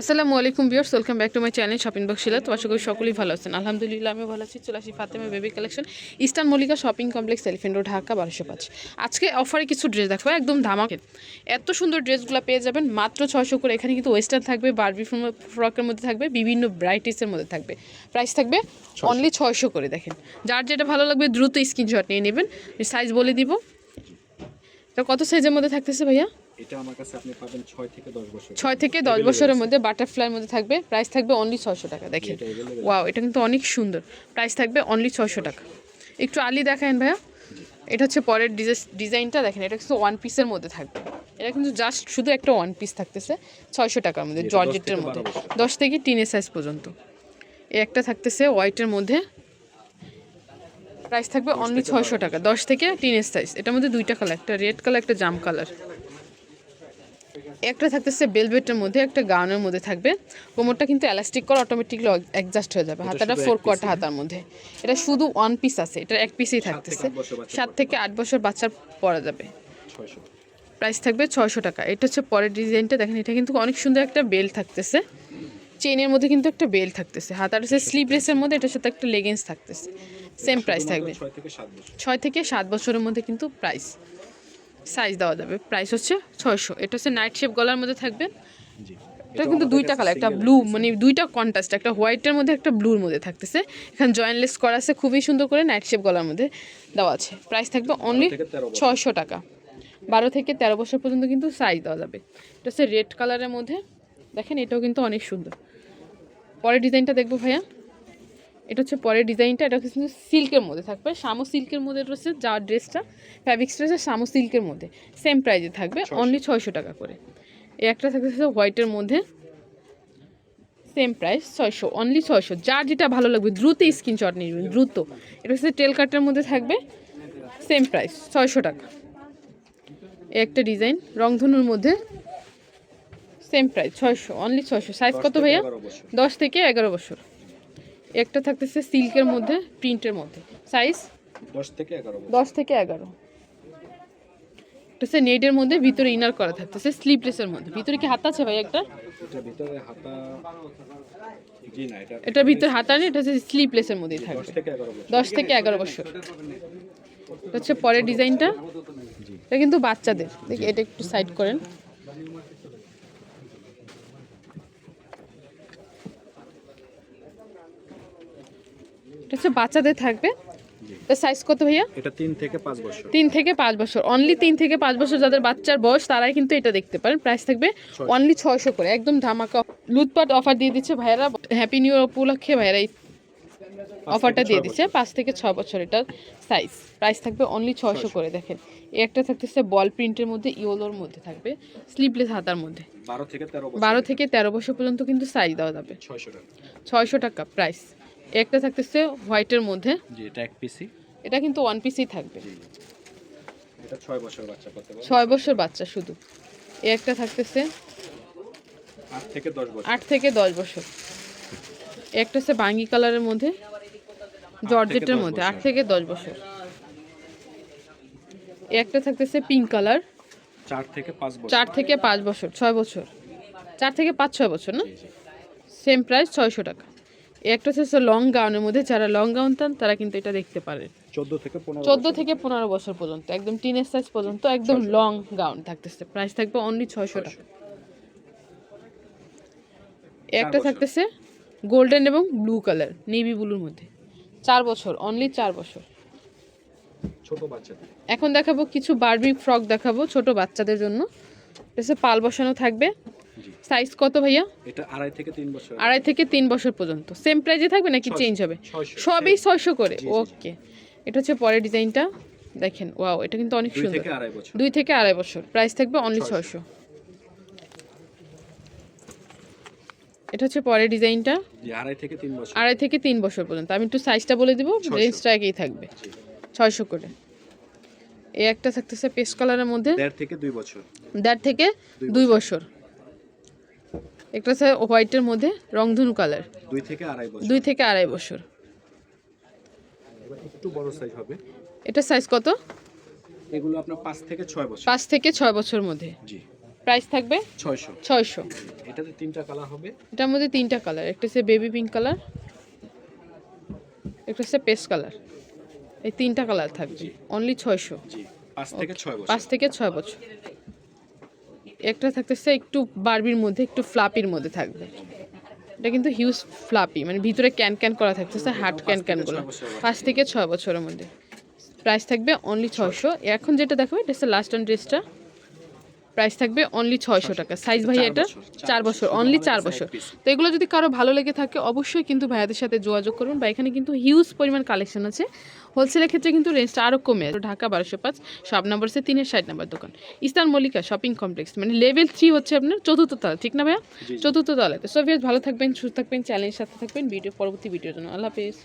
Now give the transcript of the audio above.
আসসালামু আলাইকুম viewers welcome back to my channel shopping box Shila. তো আশা করি সকলেই ভালো আছেন। আলহামদুলিল্লাহ আমি ভালো আছি। চলে আসি Fatema baby collection eastern Mallika shopping complex elephant road Dhaka বারোশো পাঁচ। আজকে অফারে কিছু ড্রেস দেখো একদম ধামাকে। এত সুন্দর ড্রেসগুলো পেয়ে যাবেন মাত্র ছয়শো করে। এখানে কিন্তু ওয়েস্টার্ন থাকবে বারবি ফ্রকের মধ্যে থাকবে বিভিন্ন ব্রাইটিসের মধ্যে থাকবে। প্রাইস থাকবে অনলি ছয়শো করে দেখেন। যার যেটা ভালো লাগবে দ্রুত স্ক্রিনশট নিয়ে নেবেন। সাইজ বলে দিব। তো কত সাইজের মধ্যে থাকতেছে ভাইয়া? এটা আমার কাছে আপনি পাবেন ছয় থেকে দশ বছর ছয় থেকে দশ বছরের মধ্যে বাটারফ্লাইয়ের মধ্যে থাকবে। প্রাইস থাকবে অনলি ছয়শো টাকা দেখেন। ওয়াও এটা কিন্তু অনেক সুন্দর। প্রাইস থাকবে অনলি ছয়শো টাকা। একটু আলি দেখান ভাইয়া। এটা হচ্ছে পরের ডিজাইনটা দেখেন এটা কিন্তু ওয়ান পিসের মধ্যে থাকবে। এটা কিন্তু জাস্ট শুধু একটা ওয়ান পিস থাকতেছে ছয়শো টাকার মধ্যে জর্জেটের মধ্যে। দশ থেকে টিনের সাইজ পর্যন্ত। এই একটা থাকতেছে হোয়াইটের মধ্যে। প্রাইস থাকবে অনলি ছয়শো টাকা দশ থেকে টিনের সাইজ এটার মধ্যে দুইটা কালার একটা রেড কালার একটা জাম কালার একটা থাকতেছে বেলভেটের মধ্যে একটা গাউনের মধ্যে থাকবে। কোমরটা কিন্তু এলাস্টিক করে অটোমেটিকলি অ্যাডজাস্ট হয়ে যাবে হাতাটা ফোর কোয়ার্টার হাতার মধ্যে। এটা শুধু ওয়ান পিস আছে এটা এক পিসেই থাকতেছে। সাত থেকে আট বছর বাচ্চার পরা যাবে। প্রাইস থাকবে ছয়শো টাকা। এটা হচ্ছে পরের ডিজাইনটা দেখেন এটা কিন্তু অনেক সুন্দর একটা বেল থাকতেছে। চেনের মধ্যে কিন্তু একটা বেল থাকতেছে। হাতার হচ্ছে স্লিভলেসের মধ্যে এটার সাথে একটা লেগিংস থাকতেছে। সেম প্রাইস থাকবে। ছয় থেকে সাত বছরের মধ্যে কিন্তু প্রাইস সাইজ দেওয়া যাবে। প্রাইস হচ্ছে ছয়শো। এটা হচ্ছে নাইট শেপ গলার মধ্যে থাকবে। এটা কিন্তু দুইটা কালার একটা ব্লু মানে দুইটা কন্ট্রাস্ট একটা হোয়াইটের মধ্যে একটা ব্লুর মধ্যে থাকতেছে। এখানে জয়েন্টলেস করা আছে খুবই সুন্দর করে নাইট শেপ গলার মধ্যে দেওয়া আছে। প্রাইস থাকবে অনলি থেকে 13 বছর। ছয়শো টাকা। বারো থেকে তেরো বছর পর্যন্ত কিন্তু সাইজ দেওয়া যাবে। এটা হচ্ছে রেড কালারের মধ্যে। দেখেন এটাও কিন্তু অনেক সুন্দর। পরের ডিজাইনটা দেখব ভাইয়া। এটা হচ্ছে পরের ডিজাইনটা এটা হচ্ছে কিন্তু সিল্কের মধ্যে থাকবে। শামু সিল্কের মধ্যে রয়েছে যা ড্রেসটা ফ্যাব্রিক্সটা হচ্ছে শামু সিল্কের মধ্যে। সেম প্রাইজে থাকবে অনলি ছয়শো টাকা করে। এই একটা থাকতেছে হোয়াইটের মধ্যে সেম প্রাইস ছয়শো অনলি ছয়শো। যার যেটা ভালো লাগবে দ্রুত স্ক্রিনশট নিয়ে নেবেন দ্রুত। এটা হচ্ছে টেল কাটের মধ্যে থাকবে সেম প্রাইস ছয়শো টাকা। একটা ডিজাইন রংধনুর মধ্যে সেম প্রাইস ছয়শো অনলি ছয়শো। সাইজ কত ভাইয়া? দশ থেকে এগারো বছর। একটা থাকতেছে সিল্কের মধ্যে প্রিন্টের মধ্যে। সাইজ দশ থেকে এগারো দশ থেকে এগারো। এটা হচ্ছে নেটের মধ্যে ভিতরে ইনার করা থাকতেছে স্লিপলেসের মধ্যে। ভিতরে কি হাত আছে ভাই একটা? এটা ভিতরে হাতা নেই এটা হচ্ছে স্লিপলেসের মধ্যেই থাকবে। দশ থেকে এগারো বছর। হচ্ছে পরের ডিজাইনটা। এটা কিন্তু বাচ্চাদের। দেখি এটা একটু সাইড করেন। এটা হচ্ছে বাচ্চাদের থাকবে। সাইজ কত ভাইয়া? এটা তিন থেকে পাঁচ বছর। তিন থেকে পাঁচ বছর। অনলি তিন থেকে পাঁচ বছর যাদের বাচ্চার বয়স তারাই কিন্তু এটা দেখতে পারেন। প্রাইস থাকবে অনলি ছয়শো করে। একদম ধামাকা লুটপাট অফার দিয়ে দিচ্ছে ভাইয়ারা। হ্যাপি নিউ ইয়ার উপলক্ষে ভাইয়ারা এই অফারটা দিয়ে দিচ্ছে। পাঁচ থেকে ছ বছর এটার সাইজ প্রাইস থাকবে অনলি ছয়শো করে দেখেন। এই একটা থাকতেছে বল প্রিন্টের মধ্যে ইয়োলোর মধ্যে থাকবে। স্লিপলেস হাতার মধ্যে। বারো থেকে তেরো বছর। বারো থেকে তেরো বছর পর্যন্ত কিন্তু সাইজ দেওয়া যাবে। ছয়শো টাকা। প্রাইস একটা থাকতেছে হোয়াইটের মধ্যে। জি এটা এক পিসি। এটা কিন্তু ওয়ান পিসেই থাকবে। এটা ছয় বছর বাচ্চা করতে পারে ছয় বছর বাচ্চা শুধু। এই একটা থাকতেছে আট থেকে দশ বছর। আট থেকে দশ বছর। একটা হচ্ছে বাঙ্গি কালারের মধ্যে জর্জেটের মধ্যে বছর। আট থেকে দশ বছর। এই একটা থাকতেছে পিঙ্ক কালার চার থেকে পাঁচ বছর। চার থেকে পাঁচ বছর ছয় বছর। চার থেকে পাঁচ ছয় বছর না? সেম প্রাইস ছয়শো টাকা। এই একটা হচ্ছে লং গাউনের মধ্যে যারা লং গাউন চান তারা কিন্তু এটা দেখতে পারেন চোদ্দ থেকে চোদ্দ থেকে পনেরো বছর পর্যন্ত একদম টিনের সাইজ পর্যন্ত একদম লং গাউন থাকতেছে। প্রাইস থাকবে অনলি ছয়শো টাকা। একটা থাকতেছে গোল্ডেন এবং ব্লু কালার নেভি ব্লুর মধ্যে। চার বছর অনলি চার বছর। ছোট বাচ্চাদের। এখন দেখাবো কিছু বারবি ফ্রক দেখাবো ছোট বাচ্চাদের জন্য। পাল বসানো থাকবে। সাইজ কত ভাইয়া? এটা আড়াই থেকে তিন বছর। আড়াই থেকে তিন বছর পর্যন্ত। সেম প্রাইজে থাকবে নাকি। চেঞ্জ হবে? সবই ছয়শো করে। ওকে এটা হচ্ছে পরের ডিজাইনটা। দেখেন ওয়াও এটা কিন্তু অনেক সুন্দর। দুই থেকে আড়াই বছর। প্রাইস থাকবে অনলি ছয়শো। ছয়শো। এটা হচ্ছে পরের ডিজাইনটা। আড়াই থেকে তিন বছর। আড়াই থেকে তিন বছর পর্যন্ত। আমি একটু সাইজটা বলে দিব রেঞ্জটা একই থাকবে। ছয়শো করে। এই একটা থাকতেছে পেস্ট কালারের মধ্যে। দেড় থেকে দুই বছর। দেড় থেকে দুই বছর। একটা আছে হোয়াইটের মধ্যে রংধনু কালার। দুই থেকে আড়াই বছর। দুই থেকে আড়াই বছর। একটু বড় সাইজ হবে। এটা সাইজ কত? এগুলো আপনার পাঁচ থেকে ছয় বছর। পাঁচ থেকে ছয় বছর মধ্যে। জি। প্রাইস থাকবে? ছয়শো। ছয়শো। এটাতে তিনটা কালার হবে। এটার মধ্যে তিনটা কালার একটা হচ্ছে বেবি পিঙ্ক কালার একটা হচ্ছে পেস্ট কালার এই তিনটা কালার থাকবে। অনলি ছয়শো। জি। পাঁচ থেকে ছয় বছর। পাঁচ থেকে ছয় বছর। একটা থাকতেছে একটু বার্বির মধ্যে একটু ফ্লাপির মধ্যে থাকবে। এটা কিন্তু হিউজ ফ্লাপি মানে ভিতরে ক্যান ক্যান করা থাকতেছে হাট ক্যান ক্যানগুলো পাঁচ থেকে ছয় বছরের মধ্যে। প্রাইস থাকবে অনলি ছশো এখন যেটা দেখো এটা হচ্ছে লাস্ট অ্যান্ড ড্রেসটা প্রাইস থাকবে অনলি ছয়শো টাকা। সাইজ ভাই এটা চার বছর। অনলি চার বছর। তো এগুলো যদি কারও ভালো লেগে থাকে অবশ্যই কিন্তু ভাইয়াদের সাথে যোগাযোগ করুন। বা এখানে কিন্তু হিউজ পরিমাণ কালেকশন আছে। হোলসেলের ক্ষেত্রে কিন্তু রেঞ্জটা আরও কমে ঢাকা বারোশো পাঁচ সব নাম্বার হচ্ছে তিনের ষাট নাম্বার দোকান। ইস্টার্ন মল্লিকা শপিং কমপ্লেক্স মানে লেভেল থ্রি হচ্ছে আপনার চতুর্থ তলা ঠিক না ভাইয়া। চতুর্থ তলাতে। সো ভালো থাকবেন সুস্থ থাকবেন চ্যালেঞ্জের সাথে থাকবেন। ভিডিও পরবর্তী ভিডিওর জন্য। আল্লাহ হাফেজ।